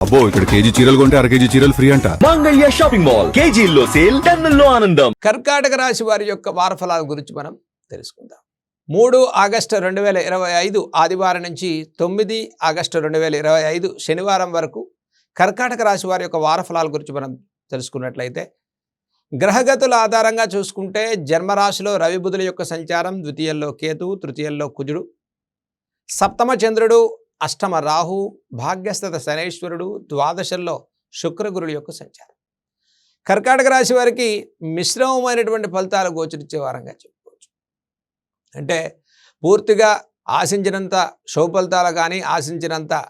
అబ్బో ఇక్కడ కేజీ చీరలు కొంటే అర కేజీ చీరలు ఫ్రీ అంట. Mangalya shopping mall. కేజీల్లో సేల్ టన్నుల్లో ఆనందం. కర్కాటక రాశి వారి యొక్క వారఫలాల గురించి మనం తెలుసుకుందాం. మూడు ఆగస్టు రెండు వేల ఇరవై ఐదు ఆదివారం నుంచి తొమ్మిది ఆగస్టు రెండు వేల ఇరవై ఐదు శనివారం వరకు కర్కాటక రాశి వారి యొక్క వారఫలాల గురించి మనం తెలుసుకున్నట్లయితే గ్రహగతుల ఆధారంగా చూసుకుంటే జన్మరాశిలో రవి బుధుల యొక్క సంచారం ద్వితీయంలో కేతువు తృతీయంలో కుజుడు సప్తమ చంద్రుడు అష్టమ రాహు భాగ్యస్థత శనేశ్వరుడు ద్వాదశంలో శుక్రగురుడు యొక్క సంచారం. కర్కాటక రాశి వారికి మిశ్రమమైనటువంటి ఫలితాలు గోచరించే వారంగా చెప్పుకోవచ్చు. అంటే పూర్తిగా ఆశించినంత శుభ ఫలితాలు కానీ ఆశించినంత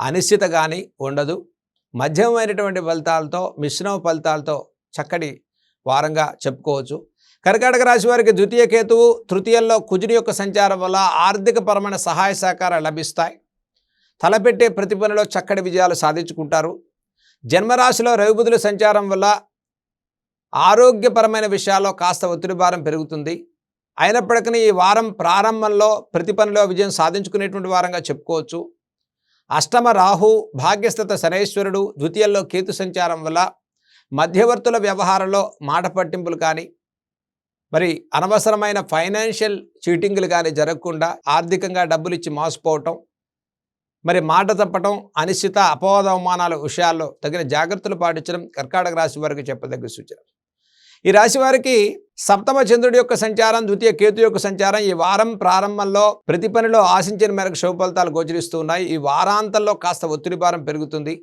అనిశ్చిత కానీ ఉండదు. మధ్యమైనటువంటి ఫలితాలతో మిశ్రమ ఫలితాలతో చక్కటి వారంగా చెప్పుకోవచ్చు. కర్కాటక రాశి వారికి ద్వితీయ కేతువు తృతీయంలో కుజుని యొక్క సంచారం వల్ల ఆర్థికపరమైన సహాయ సహకారాలు లభిస్తాయి. తలపెట్టే ప్రతి పనిలో చక్కటి విజయాలు సాధించుకుంటారు. జన్మరాశిలో రవిబుధుల సంచారం వల్ల ఆరోగ్యపరమైన విషయాల్లో కాస్త ఒత్తిడి భారం పెరుగుతుంది. అయినప్పటికీ ఈ వారం ప్రారంభంలో ప్రతి పనిలో విజయం సాధించుకునేటువంటి వారంగా చెప్పుకోవచ్చు. అష్టమ రాహు భాగ్యస్థత శనేశ్వరుడు ద్వితీయంలో కేతు సంచారం వల్ల మధ్యవర్తుల వ్యవహారంలో మాట పట్టింపులు కానీ మరి అనవసరమైన ఫైనాన్షియల్ చీటింగ్లు కానీ జరగకుండా ఆర్థికంగా డబ్బులు ఇచ్చి మోసపోవటం మరి మాట తప్పటం అనిశ్చిత అపవాద అవమానాల విషయాల్లో తగిన జాగ్రత్తలు పాటించడం కర్కాటక రాశి వారికి చెప్పదగ్గ సూచన. ఈ రాశి వారికి సప్తమ చంద్రుడి యొక్క సంచారం ద్వితీయ కేతు యొక్క సంచారం ఈ వారం ప్రారంభంలో ప్రతి పనిలో ఆశించిన మేరకు శుభ ఫలితాలు గోచరిస్తూ ఉన్నాయి. ఈ వారాంతంలో కాస్త ఒత్తిడి భారం పెరుగుతుంది.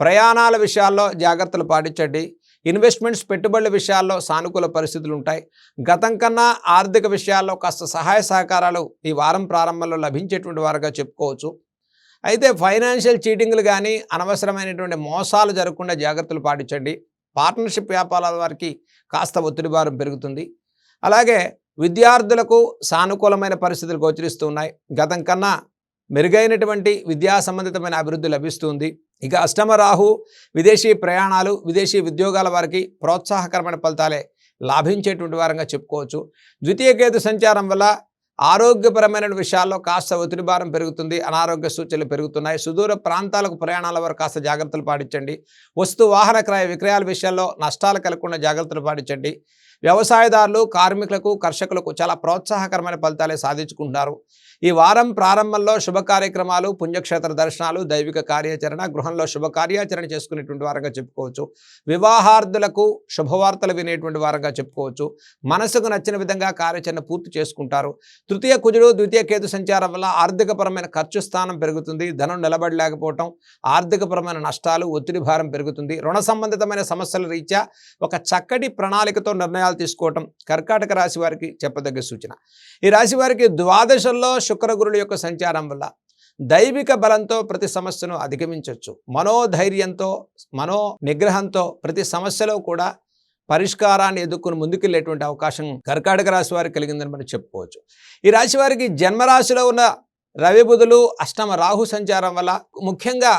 ప్రయాణాల విషయాల్లో జాగ్రత్తలు పాటించండి. ఇన్వెస్ట్మెంట్స్ పెట్టుబడుల విషయాల్లో సానుకూల పరిస్థితులు ఉంటాయి. గతం కన్నా ఆర్థిక విషయాల్లో కాస్త సహాయ సహకారాలు ఈ వారం ప్రారంభంలో లభించేటువంటి వారుగా చెప్పుకోవచ్చు. అయితే ఫైనాన్షియల్ చీటింగ్లు కానీ అనవసరమైనటువంటి మోసాలు జరగకుండా జాగ్రత్తలు పాటించండి. పార్ట్నర్షిప్ వ్యాపారాల వారికి కాస్త ఒత్తిడి భారం పెరుగుతుంది. అలాగే విద్యార్థులకు సానుకూలమైన పరిస్థితులు గోచరిస్తూ ఉన్నాయి. గతం కన్నా మెరుగైనటువంటి విద్యా సంబంధితమైన అభివృద్ధి లభిస్తుంది ఇక అష్టమ రాహు విదేశీ ప్రయాణాలు విదేశీ ఉద్యోగాల వారికి ప్రోత్సాహకరమైన ఫలితాలే లాభించేటువంటి వారంగా చెప్పుకోవచ్చు. ద్వితీయ కేతు సంచారం వల్ల ఆరోగ్యపరమైన విషయాల్లో కాస్త ఒత్తిడి భారం పెరుగుతుంది అనారోగ్య సూచనలు పెరుగుతున్నాయి. సుదూర ప్రాంతాలకు ప్రయాణాల వరకు కాస్త జాగ్రత్తలు పాటించండి. వస్తు వాహన క్రయ విక్రయాల విషయాల్లో నష్టాలు కలగకుండా జాగ్రత్తలు పాటించండి. వ్యవసాయదారులు కార్మికులకు కర్షకులకు చాలా ప్రోత్సాహకరమైన ఫలితాలే సాధించుకుంటున్నారు. ఈ వారం ప్రారంభంలో శుభ కార్యక్రమాలు పుణ్యక్షేత్ర దర్శనాలు దైవిక కార్యాచరణ గృహంలో శుభ కార్యాచరణ చేసుకునేటువంటి వారంగా చెప్పుకోవచ్చు. వివాహార్థులకు శుభవార్తలు వినేటువంటి వారంగా చెప్పుకోవచ్చు. మనసుకు నచ్చిన విధంగా కార్యాచరణ పూర్తి చేసుకుంటారు. తృతీయ కుజుడు ద్వితీయ కేతు సంచారం వల్ల ఆర్థికపరమైన ఖర్చు స్థానం పెరుగుతుంది. ధనం నిలబడలేకపోవటం ఆర్థికపరమైన నష్టాలు ఒత్తిడి భారం పెరుగుతుంది. రుణ సంబంధితమైన సమస్యల రీత్యా ఒక చక్కటి ప్రణాళికతో నిర్ణయాలు తీసుకోవటం కర్కాటక రాశి వారికి చెప్పదగ్గ సూచన. ఈ రాశి వారికి ద్వాదశంలో శుక్రగురుల యొక్క సంచారం వల్ల దైవిక బలంతో ప్రతి సమస్యను అధిగమించవచ్చు మనోధైర్యంతో మనో నిగ్రహంతో ప్రతి సమస్యలో కూడా పరిష్కారాన్ని ఎదుర్కొని ముందుకెళ్ళేటువంటి అవకాశం కర్కాటక రాశి వారికి కలిగిందని మనం చెప్పుకోవచ్చు. ఈ రాశి వారికి జన్మరాశిలో ఉన్న రవి బుధులు అష్టమ రాహు సంచారం వల్ల ముఖ్యంగా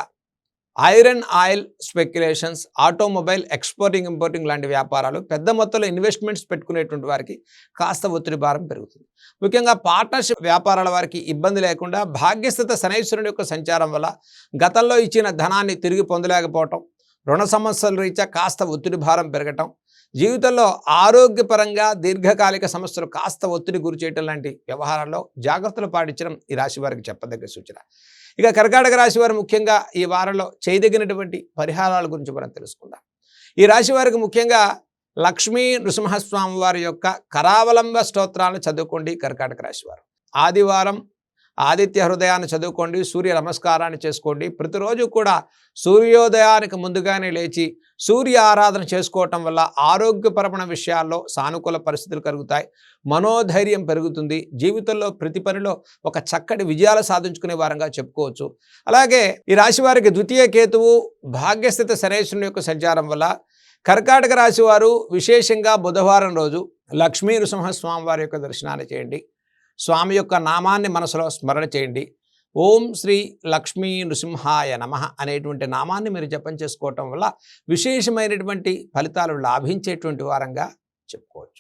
iron oil speculations automobile exporting importing లాంటి వ్యాపారాలు పెద్ద మొత్తంలో ఇన్వెస్ట్మెంట్స్ పెట్టుకునేటువంటి వారికి కాస్త ఒత్తిడి భారం పెరుగుతుంది. ముఖ్యంగా పార్ట్నర్షిప్ వ్యాపారాల వారికి ఇబ్బంది లేకుండా భాగ్యస్థిత శనైశ్వరుని యొక్క సంచారం వల్ల గతంలో ఇచ్చిన ధనాన్ని తిరిగి పొందలేకపోవటం రుణ సమస్యల రీత్యా కాస్త ఒత్తిడి భారం పెరగటం జీవితంలో ఆరోగ్యపరంగా దీర్ఘకాలిక సమస్యలు కాస్త ఒత్తిడి గురి చేయటం లాంటి వ్యవహారాల్లో జాగ్రత్తలు పాటించడం ఈ రాశి వారికి చెప్పదగ్గ సూచన. ఇక కర్కాటక రాశి వారు ముఖ్యంగా ఈ వారంలో చేయదగినటువంటి పరిహారాల గురించి మనం తెలుసుకుందాం. ఈ రాశి వారికి ముఖ్యంగా లక్ష్మీ నృసింహస్వామి వారి యొక్క కరావలంబ స్తోత్రాలను చదువుకోండి కర్కాటక రాశి వారు. ఆదివారం ఆదిత్య హృదయాన్ని చదువుకోండి సూర్య నమస్కారాన్ని చేసుకోండి. ప్రతిరోజు కూడా సూర్యోదయానికి ముందుగానే లేచి సూర్య ఆరాధన చేసుకోవటం వల్ల ఆరోగ్యపరమైన విషయాల్లో సానుకూల పరిస్థితులు కలుగుతాయి. మనోధైర్యం పెరుగుతుంది. జీవితంలో ప్రతి పనిలో ఒక చక్కటి విజయాలు సాధించుకునే వారంగా చెప్పుకోవచ్చు. అలాగే ఈ రాశి వారికి ద్వితీయ కేతువు భాగ్యస్థిత శనేశ్వరుని యొక్క సంచారం వల్ల కర్కాటక రాశి వారు విశేషంగా బుధవారం రోజు లక్ష్మీ నృసింహస్వామి వారి యొక్క దర్శనాన్ని చేయండి. స్వామి యొక్క నామాన్ని మనసులో స్మరణ చేయండి. ఓం శ్రీ లక్ష్మీ నృసింహాయ నమ అనేటువంటి నామాన్ని మీరు జపం చేసుకోవటం వల్ల విశేషమైనటువంటి ఫలితాలు లాభించేటువంటి వారంగా చెప్పుకోవచ్చు.